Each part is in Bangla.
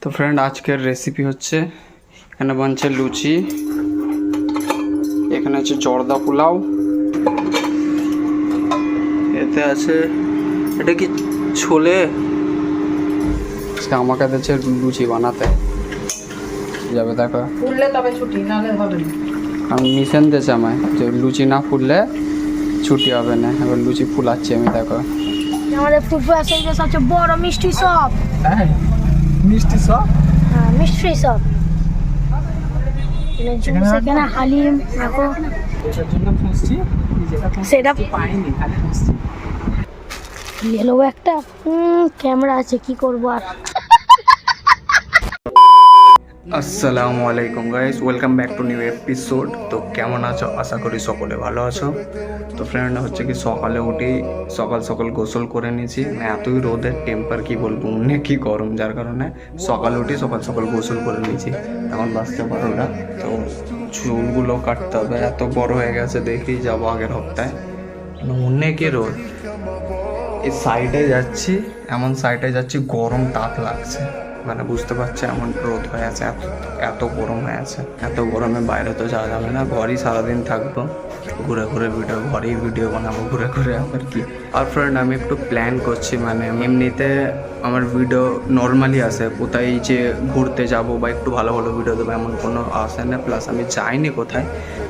তো ফ্রেন্ড আজকের রেসিপি হচ্ছে এখানে বানছে লুচি, এখানে আছে জর্দা পোলাও, এতে আছে, এটা কি ছোলে? আজকে আমাকে দিচ্ছে লুচি বানাতে। যাবে দেখো। ফুললে তবে ছুটি নাহলে হবে না। আমি মিশন দিয়েছে আমায় যে লুচি না ফুললে ছুটি হবে না। এবার লুচি ফুলাচ্ছি আমি দেখো। আমাদের ফুটবল সাইজের সবচেয়ে বড় মিষ্টি শপ মিষ্টি সব? হ্যাঁ মিষ্টি শপ সেখানে হালিম খুঁজছি সেটা পাইনি এলো একটা? ক্যামেরা আছে কি করব আর? আসসালামু আলাইকুম guys welcome back to new episode তো কেমন আছো? আশা করি সকলে ভালো আছো। তো ফ্রেন্ড হচ্ছে কি সকালে উঠি, সকাল সকাল গোসল করে নিয়েছি। মানে এতই রোদের টেম্পার কি বলব অনেক কি গরম, যার কারণে সকাল উঠি, সকাল সকাল গোসল করে নিয়েছি। এখন পারো না। তো চুলগুলো কাটতে হবে। এত বড় হয়ে গেছে দেখি যাব আগের হপ্তায়। মানে অনেকই রোদ। এই সাইডে যাচ্ছি, এমন সাইডে যাচ্ছি, গরম তাপ লাগছে। মানে বুঝতে পারছি এমন রোদ হয়ে আছে, এত গরম হয়ে আছে। এত গরমে বাইরে তো যাওয়া যাবে না, ঘরেই সারাদিন থাকব। ঘুরে ঘুরে ভিডিও ঘরেই ভিডিও বানাবো, ঘুরে ঘুরে আবার কি। আর ফ্রেন্ড আমি একটু প্ল্যান করছি মানে এমনিতে আমার ভিডিও নর্মালি আসে, কোথায় যে ঘুরতে যাব বা একটু ভালো ভালো ভিডিও দেবো এমন কোনো আসে না প্লাস আমি যাইনি কোথায়।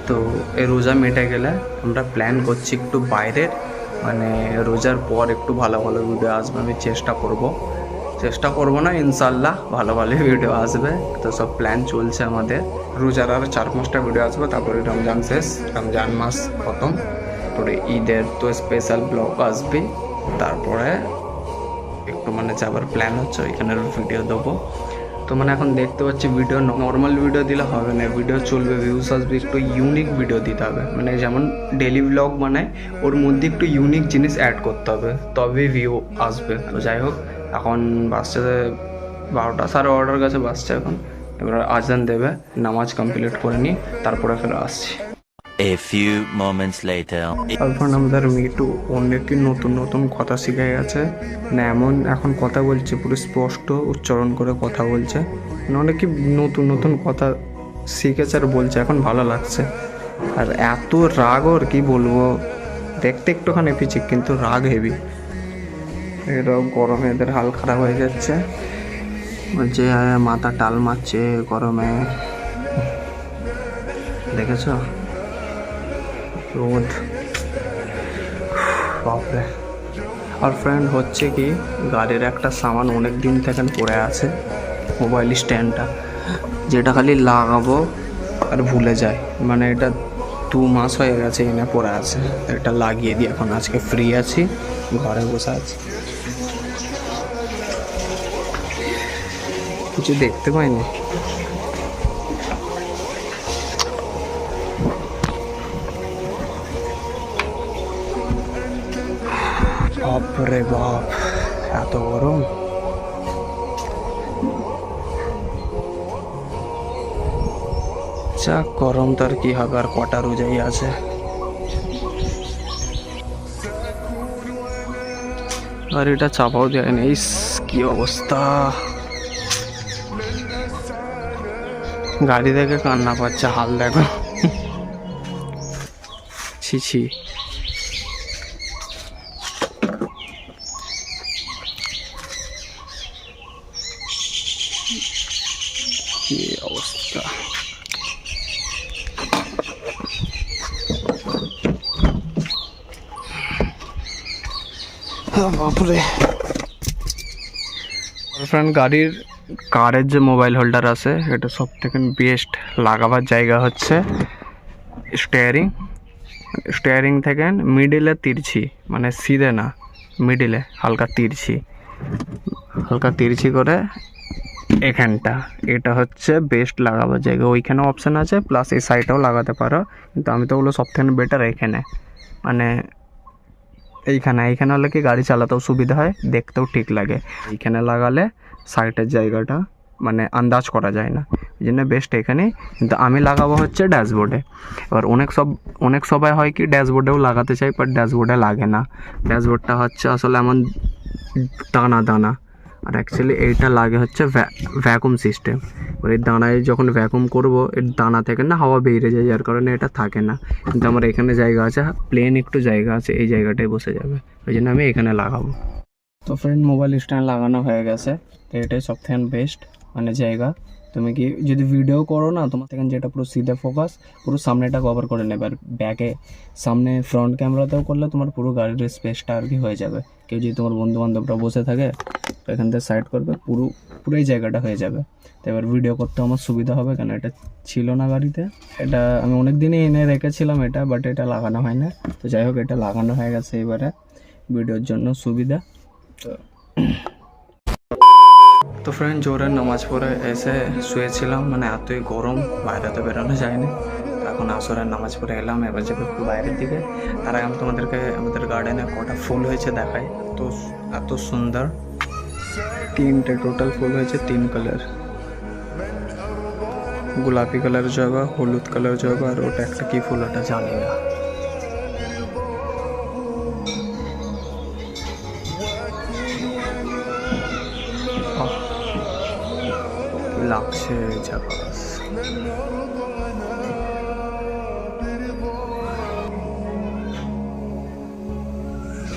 তো এই রোজা মেটে গেলে আমরা প্ল্যান করছি একটু বাইরের মানে রোজার পর একটু ভালো ভালো ভিডিও আসবে, আমি চেষ্টা করব। চেষ্টা করব না ইনশাল্লাহ ভালো ভালো ভিডিও আসবে। তো সব প্ল্যান চলছে আমাদের। রোজার আর চার পাঁচটা ভিডিও আসবে, তারপরে রমজান শেষ, রমজান মাস খতম। তারপরে ঈদের তো স্পেশাল ব্লগ আসবে, তারপরে একটু মানে যাবার প্ল্যান হচ্ছে, ওইখানের ভিডিও দেবো। তো মানে এখন দেখতে পাচ্ছি ভিডিও নর্মাল ভিডিও দিলে হবে না ভিডিও চলবে ভিউস আসবে, একটু ইউনিক ভিডিও দিতে হবে। মানে যেমন ডেলি ব্লগ বানায় ওর মধ্যে একটু ইউনিক জিনিস অ্যাড করতে হবে তবে ভিউ আসবে। তো যাই হোক এখন বাসটাতে বারোটা সাড়ে বারোটার কাছে বাসটা এখন। এবার আজান দেবে নামাজ কমপ্লিট করে নিই তারপরে ফের আসছি। A few moments later. আলফান আমাদের মিটু অনেকই নতুন নতুন কথা শিখে গেছে। না এমন এখন কথা বলছে পুরো স্পষ্ট উচ্চারণ করে কথা বলছে। মানে অনেকই নতুন নতুন কথা শিখেছে আর বলছে এখন ভালো লাগছে। আর এত রাগ ওর কি বলব? দেখতে একটুখানি পিছিক কিন্তু রাগ হেভি এরাও গরমে এদের হাল খারাপ হয়ে যাচ্ছে। বলছে মাথা টাল মারছে গরমে। দেখেছ? রোদ। বাপরে। আর ফ্রেন্ড হচ্ছে কি, গাড়ির একটা সামান অনেক দিন থেকে পড়ে আছে মোবাইল স্ট্যান্ডটা যেটা খালি লাগাবো আর ভুলে যায়। মানে এটা দু মাস হয়ে গেছে এনে পড়ে আছে। এটা লাগিয়ে দিই এখন আজকে ফ্রি আছি, ঘরে বসে আছি। কিছু দেখতে পাইনি। বাপরে বাপ, এত গরম। যা গরম তার কি হবে আর কটা রোজাই আছে। আর এটা চাপাও দেয় না ইস, কি অবস্থা। গাড়ি দেখে কান্না পাচ্ছে হাল দেখো। ছি ছি। অবস্থা? বাপরে। গাড়ির কারের যে মোবাইল হোল্ডার আছে, এটা সব থেকে বেস্ট লাগাবার জায়গা হচ্ছে স্টিয়ারিং স্টিয়ারিং থেকে মিডিলে তিরছি মানে সিধে না মিডিলে হালকা তিরছি। হালকা তিরছি করে এখানটা, এটা হচ্ছে বেস্ট লাগাবার জায়গা। ওইখানেও অপশান আছে প্লাস এই সাইডটাও লাগাতে পারো, কিন্তু আমি তো বলব সব থেকে বেটার এখানে। মানে এইখানে এইখানে হলে কি গাড়ি চালাতেও সুবিধা হয়, দেখতেও ঠিক লাগে। এইখানে লাগালে সাইডের জায়গাটা মানে আন্দাজ করা যায় না। এই জন্য বেস্ট এখানে, কিন্তু আমি লাগাবো হচ্ছে ড্যাশবোর্ডে এবার অনেক সব, অনেক সবাই হয় কি ড্যাশবোর্ডেও লাগাতে চাই বাট ড্যাশবোর্ডে লাগে না। ড্যাশবোর্ডটা হচ্ছে আসলে এমন দানা দানা। আর অ্যাকচুয়ালি এইটা লাগে হচ্ছে ভ্যাকুম সিস্টেম এবার এই দানায় যখন ভ্যাকুম করব, এর দানা থেকে না হাওয়া বেরিয়ে যায়, যার কারণে এটা থাকে না। কিন্তু আমার এখানে জায়গা আছে প্লেন একটু জায়গা আছে, এই জায়গাটায় বসে যাবে। ওই জন্য আমি এখানে লাগাবো। তো ফ্রেন্ড মোবাইল স্ট্যান্ড লাগানো হয়ে গেছে। তো এটাই সব থেকে বেস্ট মানে জায়গা। তুমি কি, যদি ভিডিও করো না, তোমার থেকে যেটা পুরো সিধে ফোকাস পুরো সামনেটা কভার করে নেবে। আর ব্যাকে সামনে ফ্রন্ট ক্যামেরাতেও করলে তোমার পুরো গাড়ির স্পেসটা আর কি হয়ে যাবে। কেউ যদি তোমার বন্ধু বান্ধবরা বসে থাকে, তো এখান থেকে সাইড করবে, পুরো, পুরোই জায়গাটা হয়ে যাবে। তো এবার ভিডিও করতে আমার সুবিধা হবে, কেন এটা ছিল না গাড়িতে। এটা আমি অনেক দিনই এনে রেখেছিলাম এটা বাট এটা লাগানো হয় না তো যাই হোক, এটা লাগানো হয়ে গেছে এবারে। ভিডিওর জন্য সুবিধা। তো ফ্রেন্ড জোরের নামাজ পড়ে এসে শুয়েছিলাম মানে এতই গরম, বাইরে তো বেরোনো যায়নি। এখন আসরের নামাজ পড়ে এলাম, এবার যাবে একটু বাইরের দিকে। তার আগে আমি তোমাদেরকে, আমাদের গার্ডেনে কটা ফুল হয়েছে দেখাই। এত এত সুন্দর। তিনটে টোটাল ফুল হয়েছে, তিন কালার গোলাপি কালার জায়গা হলুদ কালার জায়গা আর ওটা একটা কি ফুল ওটা জানি না।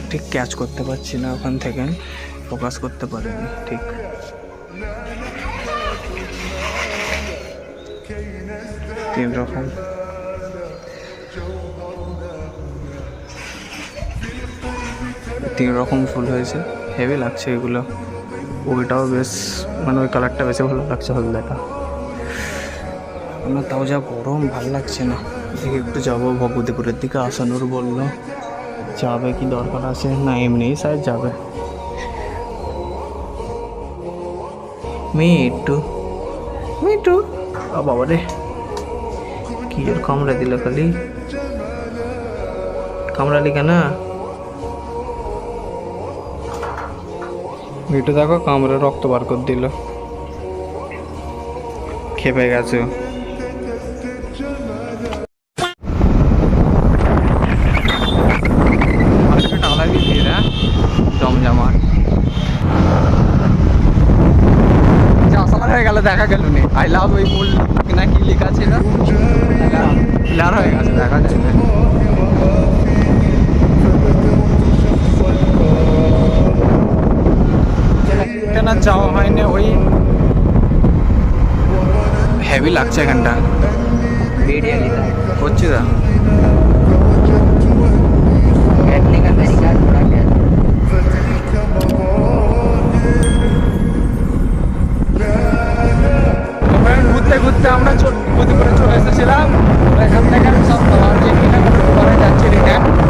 ঠিক ক্যাচ করতে পারছি না ওখান থেকে। ফোকাস করতে পারিনি, ঠিক। তিন রকম। তিন রকম ফুল হয়েছে। হেভি লাগছে এগুলো। ওইটাও বেশ মানে ওই কালারটা বেশি ভালো লাগছে হলদেটা। আমার তাও যা গরম ভালো লাগছে না। দেখি একটু যাব ভগবতীপুরের দিকে আসানোর বলল। যাবে কি দরকার আছে? না এমনিই স্যার যাবে। মিটু। মিটু? ও বাবা রে। কি কামড়ে দিল খালি? কামড়ালি কেন? মিটু দেখো কামড়ে রক্ত বার করে দিল। খেপে গেছে গতিপুরে চলে এসেছিলাম। এখান থেকে আমি সব যে কিনা করে যাচ্ছি রিটার্ন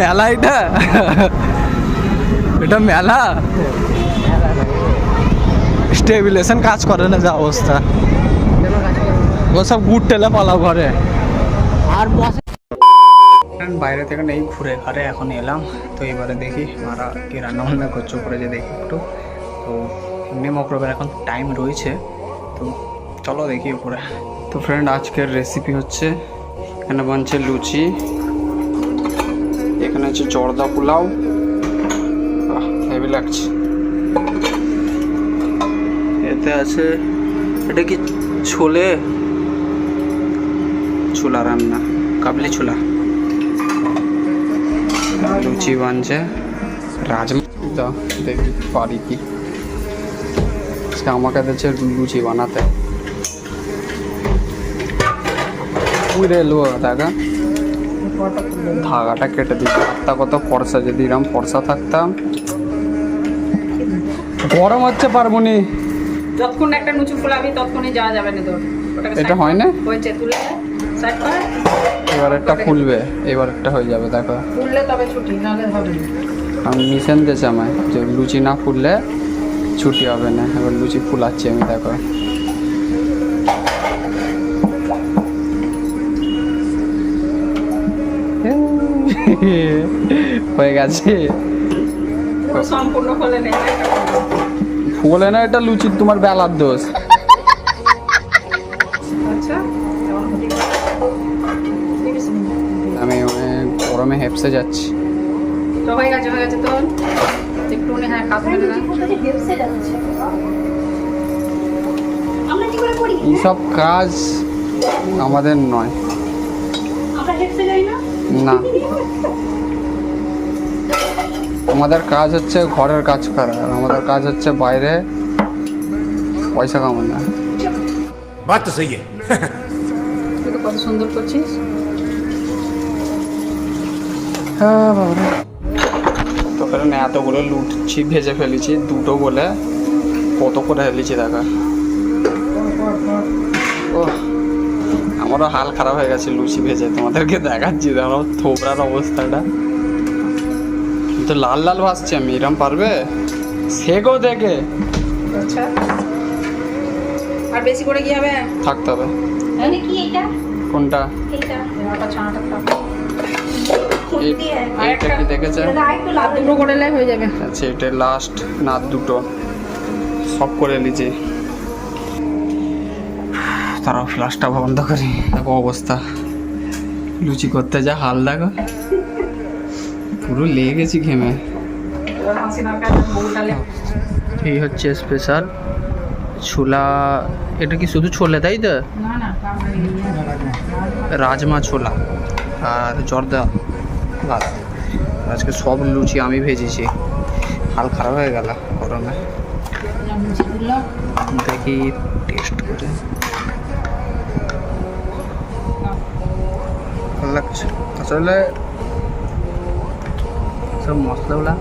মেলা এটা? এটা মেলা? স্টেবিলাইজেশন কাজ করে না যা অবস্থা। ও সব গুড় টেলে পালা ঘরে। আর বসে বাইরে থেকে নেই ঘুরে ঘরে এখন এলাম। তো এবারে দেখি মারা কি রান্না বান্না করছে উপরে যে দেখি একটু। তো এমনি মকরবের এখন টাইম রয়েছে। তো চলো দেখি উপরে। তো ফ্রেন্ড আজকের রেসিপি হচ্ছে এখানে বানছে লুচি। এখানে হচ্ছে জর্দা পোলাও। হেভি লাগছে। এতে আছে, এটা কি ছোলে? ছোলা রান্না, কাবলি ছোলা। লুচি বানছে, রাজমা। দেখি পারি কি। আমাকে দিচ্ছে লুচি বানাতে। দাগা ধাগাটা কেটে দিচ্ছে হাতটা কত ফর্সা যদি এরকম ফর্সা থাকতাম। গরম হচ্ছে পারবনি যতক্ষণ একটা নুচু ফুলাবি ততক্ষণই যাওয়া যাবে না তোর। এটা হয় না? হয়েছে তুলে সাইড করে। এবার একটা ফুলবে এবার একটা হয়ে যাবে দেখো। ফুললে তবে ছুটি নাহলে হবে না। আমি মিশন দিয়েছে আমায় যে লুচি না ফুললে ছুটি হবে না এবার লুচি ফুলাচ্ছি আমি দেখো। হয়ে গেছে। পুরো সম্পূর্ণ ফলে নেই একটা না এটা লুচির তোমার বেলার দোষ। আচ্ছা। আমি গরমে হেপসে যাচ্ছি। তো হয়ে গেছে হয়ে গেছে তোর একটু হ্যাঁ কাজ করে না আমরা কি করে করি? এইসব কাজ আমাদের নয়। আমরা হেঁটে যাই না? না। আমাদের কাজ হচ্ছে ঘরের কাজ করা আর আমাদের কাজ হচ্ছে বাইরে পয়সা কামানো। বাত তো সহি হ্যাঁ তোকে এতগুলো লুটছি ভেজে ফেলেছি দুটো বলে কত করে ফেলেছি দেখা। আমারও হাল খারাপ হয়ে গেছে লুচি ভেজে। তোমাদেরকে দেখাচ্ছি দেখো থোবরার অবস্থাটা। কিন্তু লাল লাল ভাসছি আমি এরম পারবে? সেগো দেখে। আচ্ছা। আর বেশি করে কি হবে? থাকতে হবে। মানে কি এটা? কোনটা? এটা ওটা ছানাটা খাও। এইটা কি দেখেছে? এটা দুটো করে হয়ে যাবে। আচ্ছা এটা লাস্ট না দুটো। সব করে নিয়েছি তারা ফ্লাশটা বন্ধ করি। দেখো অবস্থা। লুচি করতে যা হাল দেখো। পুরো লেগে গেছি ঘেমে। এই হচ্ছে স্পেশাল ছোলা, এটা কি শুধু ছোলে তাই তো? রাজমা ছোলা আর জর্দা। ভাত আজকে সব লুচি আমি ভেজেছি। হাল খারাপ হয়ে গেল গরমে। দেখি টেস্ট করে। ভালো লাগছে। আসলে সব মশলাগুলা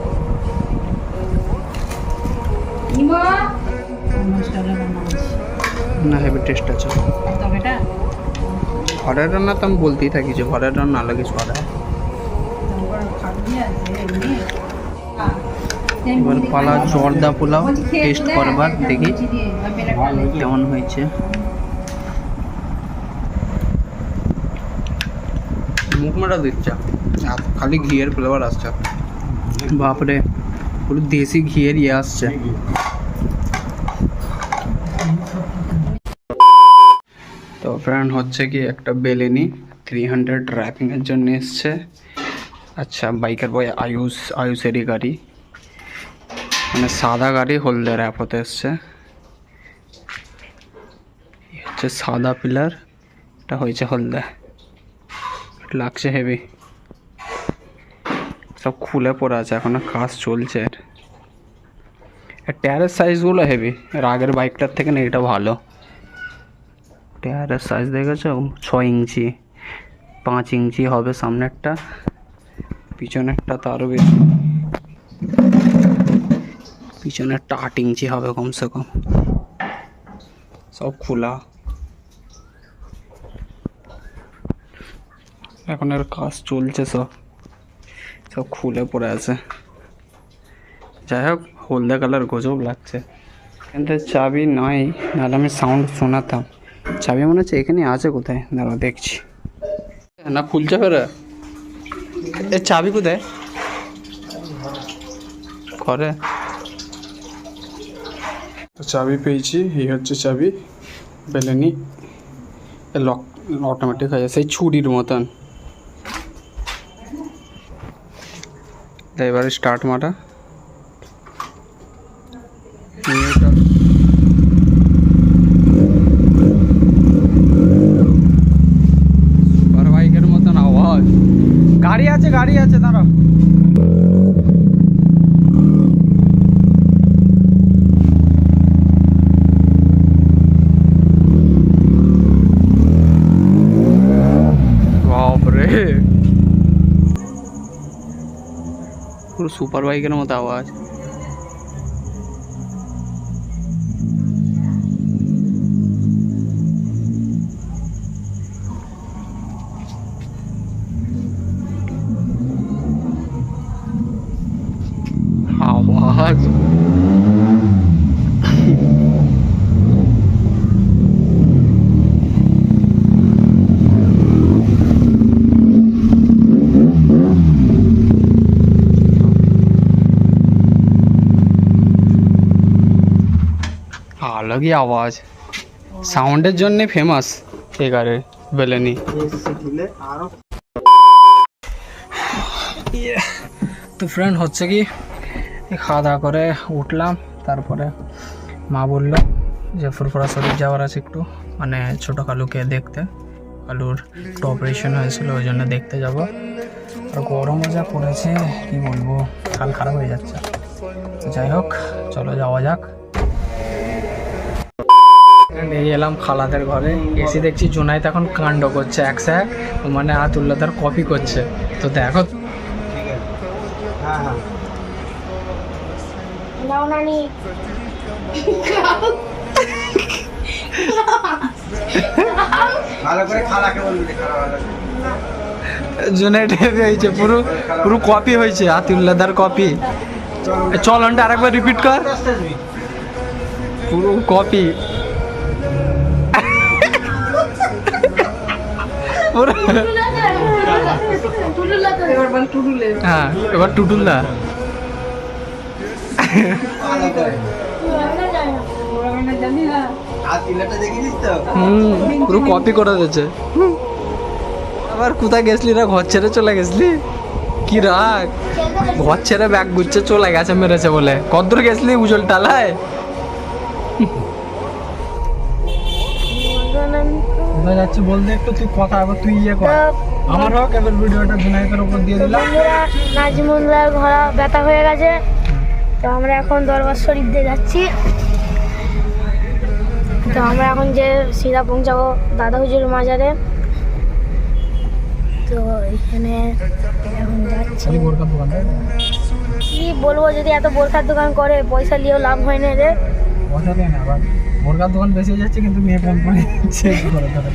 না হেভি টেস্ট আছে। ঘরের রান্না তো আমি বলতেই থাকি যে ঘরের রান্না আলাদা কিছু আলাদা এবার পালা জর্দা পোলাও টেস্ট করবার দেখি কেমন হয়েছে। মারা দিচ্ছে। খালি ঘিয়ের ফ্লেভার আসছে। বাপরে পুরো দেশি ঘিয়ের ইয়ে আসছে। তো ফ্রেন্ড হচ্ছে কি একটা বেলেনি থ্রি হান্ড্রেড র্যাপিংয়ের জন্য এসছে। আচ্ছা বাইকার বয় আয়ুষ আয়ুষেরই গাড়ি। মানে সাদা গাড়ি হলদে র্যাপ হতে এসছে। হচ্ছে সাদা পিলার এটা হয়েছে হলদে। লাগছে হেভি সব খুলে পড়ে আছে, এখনও কাজ চলছে। এর টায়ারের সাইজগুলো হেভি এর আগের বাইকটার থেকে না এটা ভালো। টায়ারের সাইজ দেখেছ? ছয় ইঞ্চি, পাঁচ ইঞ্চি হবে সামনেরটা, পিছনেরটা তো আরও বেশি। পিছনেরটা আট ইঞ্চি হবে কমসে কম। সব খোলা। এখন এর কাজ চলছে, সব। সব খুলে পড়ে আছে। যাই হোক, হলদে কালার গজব লাগছে। কিন্তু চাবি নাই, নাহলে আমি সাউন্ড শোনাতাম। চাবি মনে হচ্ছে এখানে আছে কোথায়? দাঁড়া দেখছি। না খুলছে ফেরে এ চাবি কোথায়? করে তো চাবি পেয়েছি, এই হচ্ছে চাবি। বেলেনি লক অটোমেটিক হয়ে যায় সেই ছুরির মতন। এবারে স্টার্ট মারা সুপার বাইকের মতন আওয়াজ গাড়ি আছে গাড়ি আছে দাঁড়া বাপরে পুরো সুপার বাইকের মতো আওয়াজ। আলাদা আওয়াজ। সাউন্ডের জন্য ফেমাস এগারে বেলেনি তো ফ্রেন্ড হচ্ছে কি খাওয়া দাওয়া করে উঠলাম, তারপরে মা বলল যে, ফুরফুরা শরীর যাওয়ার আছে একটু মানে ছোটো কালুকে দেখতে। কালুর একটু অপারেশন হয়েছিল, ওই জন্য দেখতে যাব। আর গরমও যা পড়েছে, কি বলব, কাল খারাপ হয়ে যাচ্ছে। যাই হোক, চলো যাওয়া যাক। এই এলাম খালাদের ঘরে। এসে দেখছি জোনাইত এখন কাণ্ড করছে এক স্যাক মানে আতুল্লাদার কপি করছে। তো দেখো। নাও নানি। জোনাইট হেভি হয়েছে পুরো পুরো কপি হয়েছে আতিউল্লাদার কপি চল। অনটা আরেকবার রিপিট কর। পুরো কপি পুরো এবার বল হ্যাঁ এবার না হুম, পুরো কপি করে দিয়েছে আবার কোথায় গেছলি রা? ঘর ছেড়ে চলে গেছলি? কি রাগ। ঘর ছেড়ে ব্যাগ গুচ্ছে চলে গেছে, মেরেছে বলে। কদ্দূর গেছলি উজল টালায় যাচ্ছি বলতে একটু তুই কথা আবার তুই ইয়ে কর। আমার হোক এবার ভিডিওটা উপর দিয়ে দিলাম। নাজিমুল্লার ঘোড়া ব্যথা হয়ে গেছে। তো আমরা এখন দরবার শরীফ দিয়ে যাচ্ছি। তো আমরা এখন যে সিধা পৌঁছাবো দাদা হুজুর মাজারে। তো এখানে এখন যাচ্ছি? কি বলব যদি এত বোরখার দোকান করে পয়সা নিয়েও লাভ হয় না রে। পয়সা দেয় না আবার বোরকার দোকান বেশি হয়ে যাচ্ছে কিন্তু মেয়ে কম পড়ে চেক করে ধরে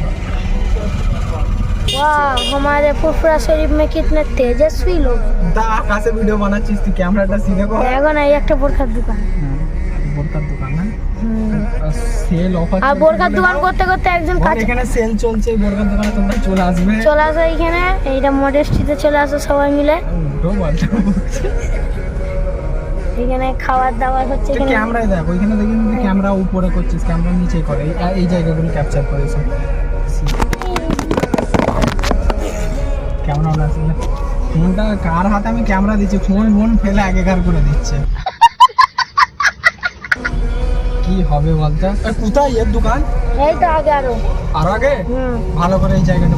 वाह हमारे फुफरा शरीफ में कितने तेजस्वी लोग हैं। তা আকাশে ভিডিও বানাচ্ছিস তুই ক্যামেরাটা সিধে কর দেখো না এই একটা বোরখার দোকান বোরকার দোকান না সেল অফার আর বোরখার দোকান করতে করতে একজন কাজ এখানে সেল চলছে এই বোরকার দোকানে তোমরা চলে আসবে চলে আসো এইখানে এইটা মডেস্টিতে চলে আসো সবাই মিলে উল্টো পাল্টা বকছে। এখানে খাবার দাবার হচ্ছে এখানে ক্যামেরায় দেখ ওইখানে দেখি ক্যামেরা উপরে করছিস ক্যামেরা নিচে করে। এই- জায়গাগুলো ক্যাপচার করে সব ক্যামেরা না? ফোনটা কার হাতে আমি ক্যামেরা দিচ্ছি? ফোন ফোন ফেলে আগেকার করে দিচ্ছে। কি হবে বলতে? কোথায় এর দোকান? এই তো আগে আরও। আর আগে? হুম। ভালো করে এই জায়গাটা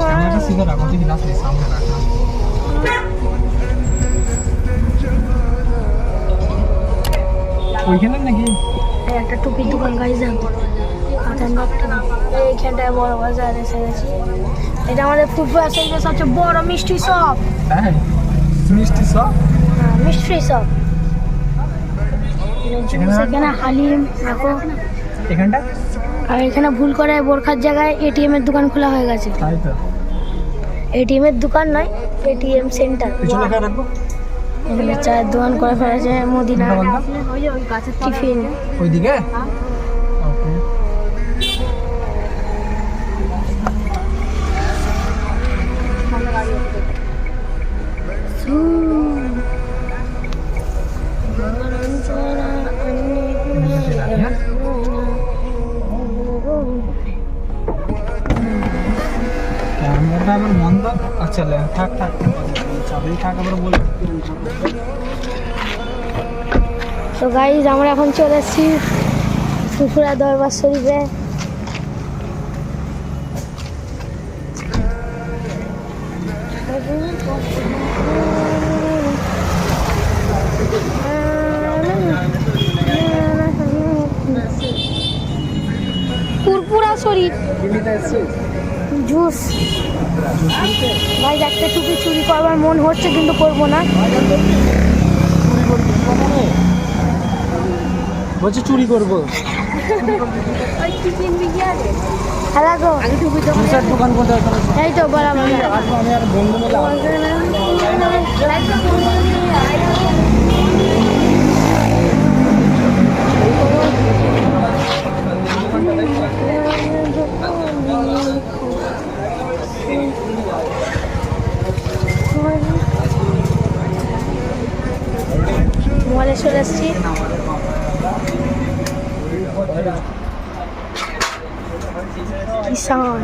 ক্যামেরাটা সিধে রাখো তুই গ্লাস সামনে রাখা। ওইখানে নাকি? একটা টুপির দোকান গাইজ খাতার এইখানটায় বড় বাজার এসে গেছি এটা আমাদের ফুটবল শরীফের সবচেয়ে বড় মিষ্টি শপ। মিষ্টি সব হ্যাঁ, মিষ্টি শপ। এখানে হালিম এখানটা? আর এখানে ভুল করে বোরখার জায়গায় এটিএম এর দোকান খোলা হয়ে গেছে। তাই তো। এটিএম এর দোকান নয় এটিএম সেন্টার এখানে চায়ের দোকান করে ফেলেছে মদিনা? টিফিন। ওইদিকে? বন্ধ আচ্ছা থাক থাক চাবি থাক, আবার বল তো গাইজ আমরা এখন চলে এসেছি ফুফুরা দরবার শরীফে। পুরপুরা শরীফ। জুস। ভাই একটা টুপি চুরি করবার মন হচ্ছে কিন্তু করব না। বলছে চুরি করব। হ্যালো গো। জুসের দোকান কোথায় এই তো বরাবর আমি আর বন্ধু মিলে চলে এসেছি কিষান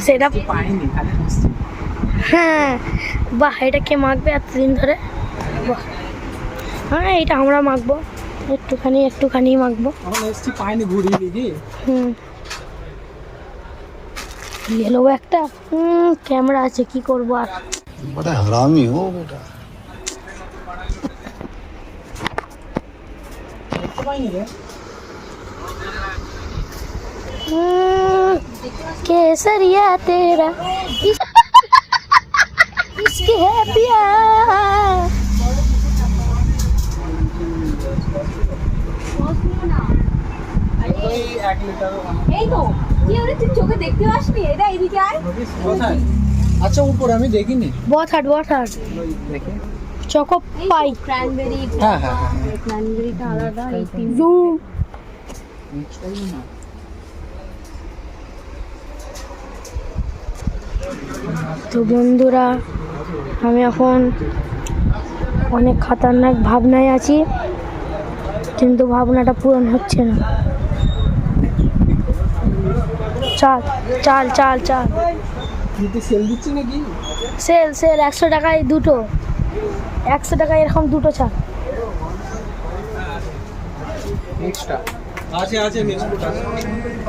সেটা হ্যাঁ বাহ এটা কে মাখবে এতদিন ধরে? বাহ। হ্যাঁ এটা আমরা মাখবো। একটুখানি একটুখানি মাখবো। পাইনি ঘুরিয়ে দিদি হুম। এলো একটা হুম ক্যামেরা আছে কি করবো আর बड़ा हरामी हो बेटा পাইনি রে हम्म, केसरिया तेरा इस, इसके है प्यार ওই এক লিটার এই তো কি হলো তুই তো বন্ধুরা আমি এখন অনেক খাতারনাক ভাবনায় আছি কিন্তু ভাবনাটা পূরণ হচ্ছে না। চাল চাল চাল চাল। সেল দিচ্ছি নাকি? সেল সেল একশো টাকায় দুটো। একশো টাকায় এরকম দুটো চাল। এক্সট্রা আছে আছে মিক্স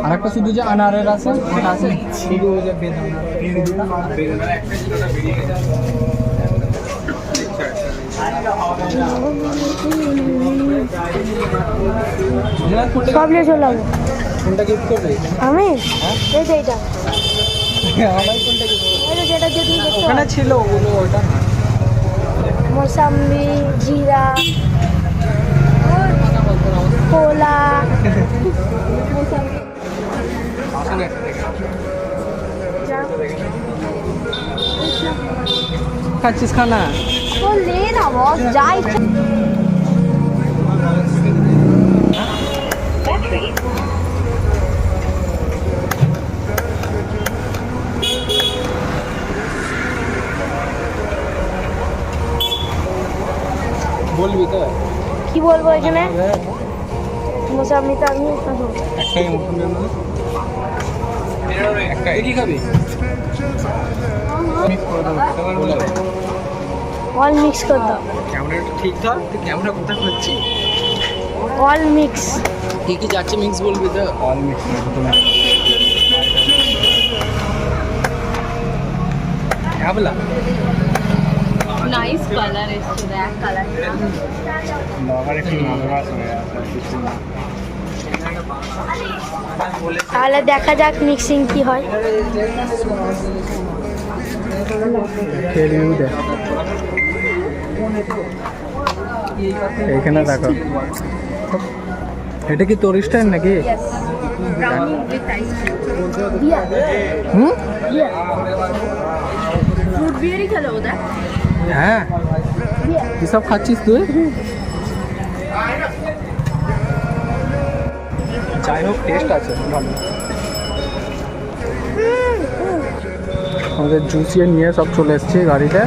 আর একটা শুধু যে আনারের আছে ওটা আছে। শুধু ওই যে বেদানা বেদানা একটা ছিল বেরিয়ে গেছে সব নিয়ে চলে যাব। কোনটা গিফট করবে? আমি এই যে এইটা। আমার কোনটা? এই যে যেটা যে তুমি দেখতে ওখানে ছিল ওগুলো ওটা না। মোসাম্বি জিরা কোলা। খাচ্ছিস খানা? তো লে না বস যা বলবি তো? কি বলব এখানে? মোসাম্বি তো আমি খাব। একটাই মুখে একটা এটি খাবি? অল মিক্স করে দাও ক্যামেরাটা ঠিক ধর তুই ক্যামেরা কোথায় করছিস অল মিক্স কি কি যাচ্ছে মিক্স বলবি তো? অল মিক্স হ্যাবলা নাইস কালার এসছে দেখ কালারটা লগার একটু নার্ভাস হয়ে তাহলে দেখা যাক মিক্সিং কি হয়। খেলিও দেখ। দেখো এটা কি তোর স্টাইল নাকি? হুম? ফ্রুট বিয়ারই খেলো ওটা। হ্যাঁ। এসব খাচ্ছিস তুই? যাই হোক টেস্ট আছে, ভালো। আমাদের জুসিয়ে নিয়ে সব চলে এসেছি গাড়িতে।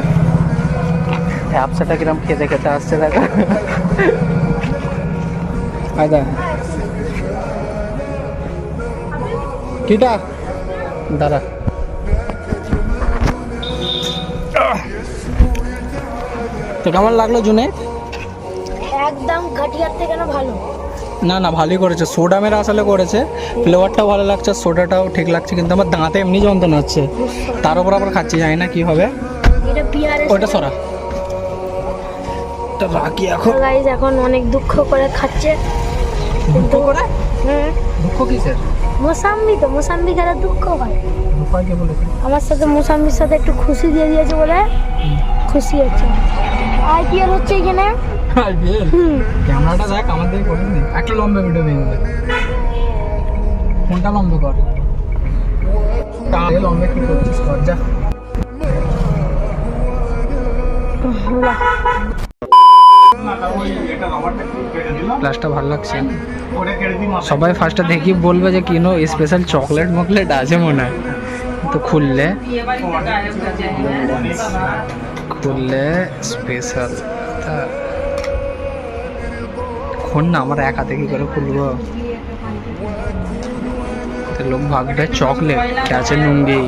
ব্যবসাটা কিরম খেতে খেতে আসছে দেখা। আয়দা কিটা দাঁড়া। তো কেমন লাগল জুনে? একদম ঘাটিয়ার থেকে না ভালো। না না ভালোই করেছে। সোডা মেরা আসলে করেছে। ফ্লেভারটাও ভালো লাগছে সোডাটাও ঠিক লাগছে কিন্তু আমার দাঁতে এমনি যন্ত্রণা হচ্ছে। তার উপর আবার খাচ্ছি জানি না কি হবে। ওইটা সরা। তো রাখি এখন? গাইজ এখন অনেক দুঃখ করে খাচ্ছে। দুঃখ করে? দুঃখ কিসের? মোসাম্বি তো মোসাম্বি খেলে দুঃখ হয়। আমার সাথে মোসাম্বির সাথে একটু খুশি দিয়ে দিয়েছে বলে খুশি হচ্ছে। আইপিএল হচ্ছে এখানে? আইপিএল ক্যামেরাটা দেখ আমার দিকে করে নে একটা লম্বা ভিডিও দিয়ে দে ফোনটা লম্বা কর? তাহলে লম্বা কি করছিস কর যা। ক্লাসটা ভালো লাগছে। সবাই ফার্স্টে দেখি বলবে যে কিনো স্পেশাল চকলেট মকলেট আছে মনে হয়। তো খুললে। খুললে স্পেশাল খুন না, আমার এক হাতে কি করে খুলবো? লোক ভাগটা চকলেট কে লুঙ্গি।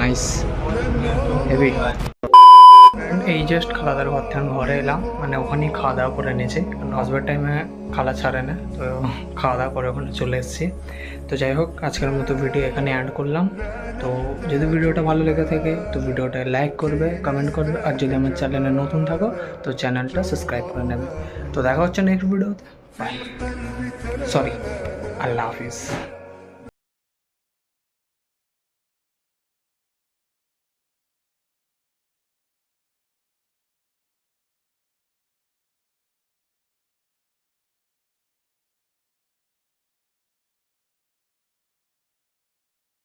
নাইস হেভি এই জাস্ট খালাদার ঘর থেকে ঘরে এলাম। মানে ওখানেই খাওয়া দাওয়া করে নিয়েছি। কারণ হসপিটাল টাইমে খালা ছাড়ে না, তো খাওয়া দাওয়া করে ওখানে চলে এসেছি। তো যাই হোক, আজকের মতো ভিডিও এখানে অ্যাড করলাম। তো যদি ভিডিওটা ভালো লেগে থাকে, তো ভিডিওটা লাইক করবে কমেন্ট করবে। আর যদি আমার চ্যানেলে নতুন থাকো, তো চ্যানেলটা সাবস্ক্রাইব করে নেবে। তো দেখা হচ্ছে নেক্সট ভিডিওতে বাই সরি আল্লাহ হাফিজ।